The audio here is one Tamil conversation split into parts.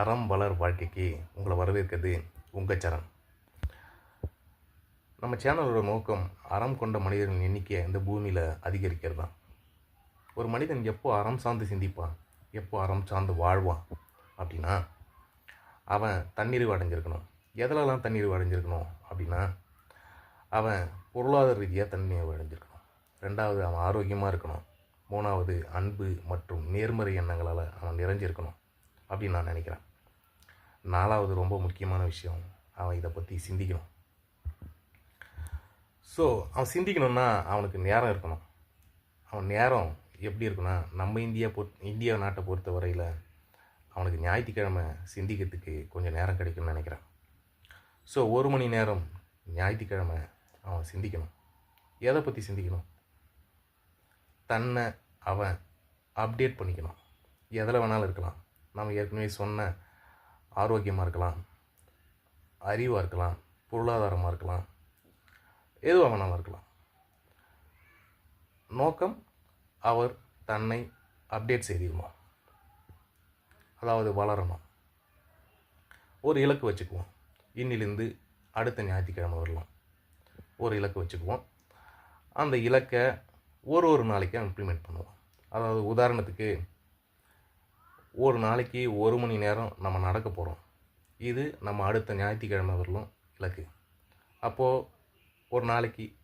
அறம் வளர் வாழ்க்கைக்கு உங்களை வரவேற்கிறது உங்கள் சரண். நம்ம சேனலோட நோக்கம் அறம் கொண்ட மனிதர்களின் எண்ணிக்கையை இந்த பூமியில் அதிகரிக்கிறது? தான் ஒரு மனிதன் எப்போ அறம் சார்ந்து சிந்திப்பான்? எப்போ அறம் சார்ந்து வாழ்வான்? அப்படின்னா அவன் தண்ணீர் அடைஞ்சிருக்கணும். எதிலெல்லாம் தண்ணீர் அடைஞ்சிருக்கணும் அப்படின்னா அவன் பொருளாதார ரீதியாக தண்ணீர் அடைஞ்சிருக்கணும். ரெண்டாவது அவன் ஆரோக்கியமாக இருக்கணும். மூணாவது அன்பு மற்றும் நேர்மறை எண்ணங்களால் அவன் நிறைஞ்சிருக்கணும் அப்படின்னு நான் நினைக்கிறேன். நாலாவது ரொம்ப முக்கியமான விஷயம். அவன் இதை பற்றி சிந்திக்கணும். ஸோ அவன் சிந்திக்கணும்னா அவனுக்கு நேரம் இருக்கணும். அவன் நேரம் எப்படி இருக்குன்னா நம்ம இந்தியா பொ இந்தியா நாட்டை பொறுத்த வரையில் அவனுக்கு ஞாயிற்றுக்கிழமை சிந்திக்கிறதுக்கு கொஞ்சம் நேரம் கிடைக்கும்னு நினைக்கிறான். ஸோ ஒரு மணி நேரம் ஞாயிற்றுக்கிழமை அவன் சிந்திக்கணும். எதை பற்றி சிந்திக்கணும்? தன்னை அவன் அப்டேட் பண்ணிக்கணும். எதில் வேணாலும் இருக்கலாம். நம்ம ஏற்கனவே சொன்ன ஆரோக்கியமாக இருக்கலாம் அறிவாக இருக்கலாம் பொருளாதாரமாக இருக்கலாம் எதுவாக வேணாலும் இருக்கலாம். நோக்கம் அவர் தன்னை அப்டேட் செய்திருமா அதாவது வளரணும். ஒரு இலக்கு வச்சுக்குவோம். இன்னிலிருந்து அடுத்த ஞாயிற்றுக்கிழமை வரலாம். ஒரு இலக்கு வச்சுக்குவோம். அந்த இலக்கை ஒரு ஒரு நாளைக்கு இம்ப்ளிமெண்ட் பண்ணுவோம். அதாவது உதாரணத்துக்கு ஒரு நாளைக்கு ஒரு மணி நேரம் நம்ம நடக்க போகிறோம் இது நம்ம அடுத்த ஞாயிற்றுக்கிழமை வரலும் இலக்கு. அப்போது ஒரு நாளைக்கு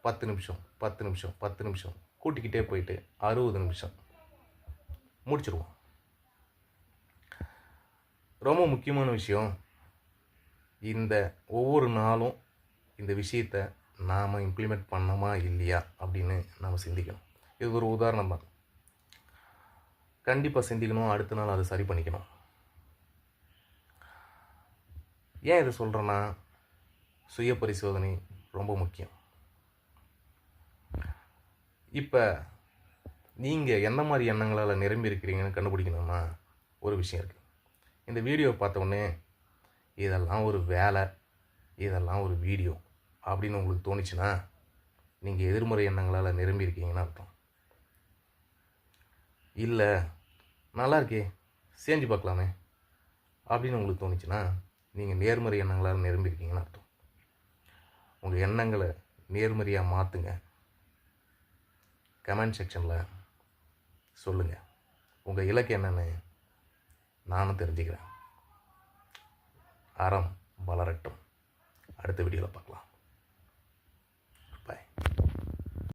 பத்து நிமிஷம் பத்து நிமிஷம் பத்து நிமிஷம் கூட்டிக்கிட்டே போயிட்டு அறுபது நிமிஷம் முடிச்சிருவோம். ரொம்ப முக்கியமான விஷயம் இந்த ஒவ்வொரு நாளும் இந்த விஷயத்தை நாம் இம்ப்ளிமெண்ட் பண்ணோமா இல்லையா அப்படின்னு நம்ம சிந்திக்கணும். இது ஒரு உதாரணம் தான். கண்டிப்பாக சிந்திக்கணும் அடுத்த நாள் அதை சரி பண்ணிக்கணும். ஏன் இதை சொல்கிறேன்னா சுய பரிசோதனை ரொம்ப முக்கியம். இப்போ நீங்கள் என்ன மாதிரி எண்ணங்களால் நிரம்பி இருக்கிறீங்கன்னு கண்டுபிடிக்கணும்னா ஒரு விஷயம் இருக்குது இந்த வீடியோ பார்த்தோன்னே இதெல்லாம் ஒரு வேலை இதெல்லாம் ஒரு வீடியோ அப்படின்னு உங்களுக்கு தோணுச்சுன்னா நீங்கள் எதிர்மறை எண்ணங்களால் நிரம்பி இருக்கீங்கன்னு அர்த்தம். இல்லை நல்லா இருக்கே செஞ்சு பார்க்கலாமே. அப்படின்னு உங்களுக்கு தோணுச்சுன்னா நீங்கள் நேர்மறை எண்ணங்களால் நிரம்பியிருக்கீங்கன்னு அர்த்தம். உங்கள் எண்ணங்களை நேர்மறையாக மாற்றுங்க கமெண்ட் செக்ஷனில் சொல்லுங்கள் உங்கள் இலக்கு என்னென்னு நானும் தெரிஞ்சுக்கிறேன். அறம் வளரட்டும். அடுத்த வீடியோவில் பார்க்கலாம். பாய்